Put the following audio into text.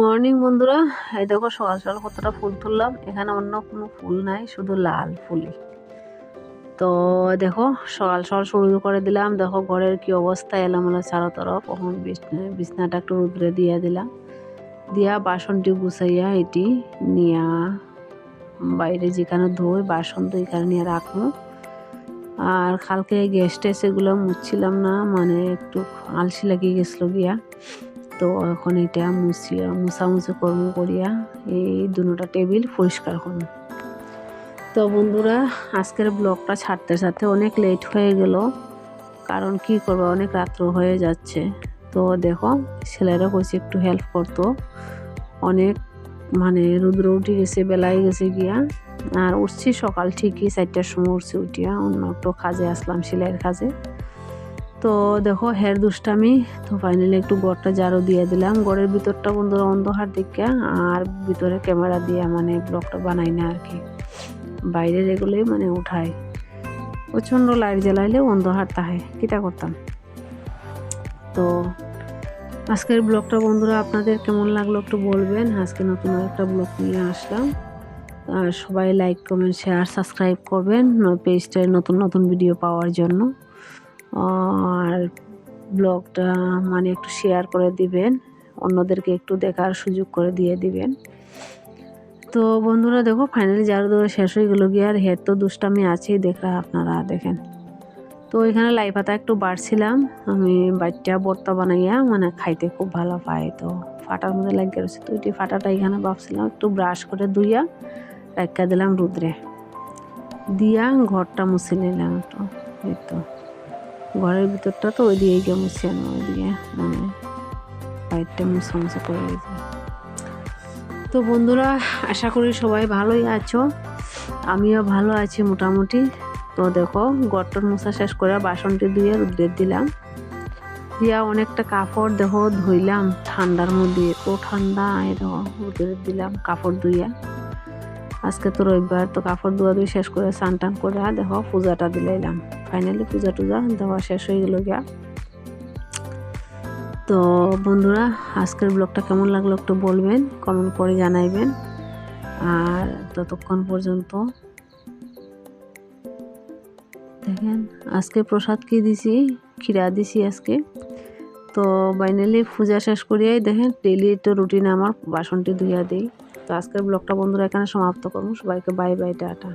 Morning বন্ধুরা। এই দেখো, সকাল সকাল কতটা ফুল তুললাম। এখানে অন্য কোনো ফুল নাই, শুধু লাল ফুলই। তো দেখো, সকাল সকাল শুরু করে দিলাম। দেখো, ঘরের কি অবস্থা, এলোমেলো চারো তরফ কখন বিছনাটা একটু রুদ্রে দিয়ে দিলাম। দিয়া বাসনটি গুছাইয়া এটি নিয়া বাইরে যেখানে ধুই, বাসন তো এখানে নিয়ে রাখব। আর কালকে গেস্ট এসেগুলো মুছছিলাম না মানে একটু আলসি লাগিয়ে গেছিল গিয়া। তো এখন এটা মুছিয়া, মুছামুছি কর্ম করিয়া এই দুটা টেবিল পরিষ্কার করুন তো বন্ধুরা, আজকের ব্লগটা ছাড়তে ছাড়তে অনেক লেট হয়ে গেল। কারণ কি করব, অনেক রাত্র হয়ে যাচ্ছে। তো দেখো, ছেলেরা কইছে একটু হেল্প করতো। অনেক মানে রুদ্র উঠে গেছে, বেলায় গেছে গিয়া। আর উঠছি সকাল ঠিকই চারটার সময় উঠছি উঠিয়া। অন্য একটু কাজে আসলাম, সেলাইয়ের কাজে। তো দেখো, হের দুষ্টামি। তো ফাইনালি একটু গড়টা জারো দিয়ে দিলাম। গড়ের ভিতরটা বন্ধুরা অন্ধকার দিকে আর ভিতরে ক্যামেরা দিয়ে মানে ব্লগটা বানাই না আর কি। বাইরের এগুলোই মানে উঠায় প্রচণ্ড লাইট জ্বালাইলে অন্ধকার তাহে, কিতা করতাম? তো আজকের ব্লগটা বন্ধুরা আপনাদের কেমন লাগল একটু বলবেন। আজকে নতুন একটা ব্লগ নিয়ে আসলাম। আর সবাই লাইক কমেন্ট শেয়ার সাবস্ক্রাইব করবেন। পেজটায় নতুন নতুন ভিডিও পাওয়ার জন্য। আর ব্লগটা মানে একটু শেয়ার করে দিবেন, অন্যদেরকে একটু দেখার সুযোগ করে দিয়ে দিবেন। তো বন্ধুরা দেখো ফাইনালি যারা ধরে শেষ হয়ে গেলো গিয়ে, আর হেড তো দুষ্টামি আছেই, দেখা আপনারা দেখেন। তো এখানে লাই পাতা একটু বাড়ছিলাম, আমি বাচ্চা বর্তা বানাইয়া মানে খাইতে খুব ভালো পাই। তো ফাটার মধ্যে লাগিয়ে রয়েছে, তো এটি ফাটাটা এখানে ভাবছিলাম একটু ব্রাশ করে ধুইয়া রাখা দিলাম রুদ্রে। দিয়া ঘরটা মুছে নিলাম একটু, এই তো। ঘরের ভিতরটা তো ওই দিকে গিয়ে মুছে আনো ওই দিয়ে মানে বাইরটা মুছে মুছে করে দিয়েছি তো বন্ধুরা, আশা করি সবাই ভালোই আছো। আমিও ভালো আছি মোটামুটি। তো দেখো গড়টর মশা শেষ করে বাসনটি ধুয়ে রুদ্রের দিলাম। দিয়া অনেকটা কাপড় দেখো, ধুইলাম ঠান্ডার মধ্যে ও ঠান্ডা দেখো, রুদ্রের দিলাম কাপড় ধুইয়া। আজকে তো রবিবার, তো কাপড় ধোয়া ধুই শেষ করে স্নান টান করে দেখো পূজাটা দিলাইলাম ফাইনালি পূজা টুজা দেওয়া শেষ হয়ে গেল গিয়া। তো বন্ধুরা, আজকের ব্লগটা কেমন লাগল একটু বলবেন কমেন্ট করে জানাইবেন। আর ততক্ষণ পর্যন্ত দেখেন, আজকে প্রসাদ কি দিছি খিরা দিছি আজকে। তো ফাইনালি পূজা শেষ করিয়াই দেখেন ডেলি তো রুটিন আমার, বাসনটি ধুইয়া দিই। তো আজকের ব্লগটা বন্ধুরা এখানে সমাপ্ত করব। সবাইকে বাই বাই টাটা।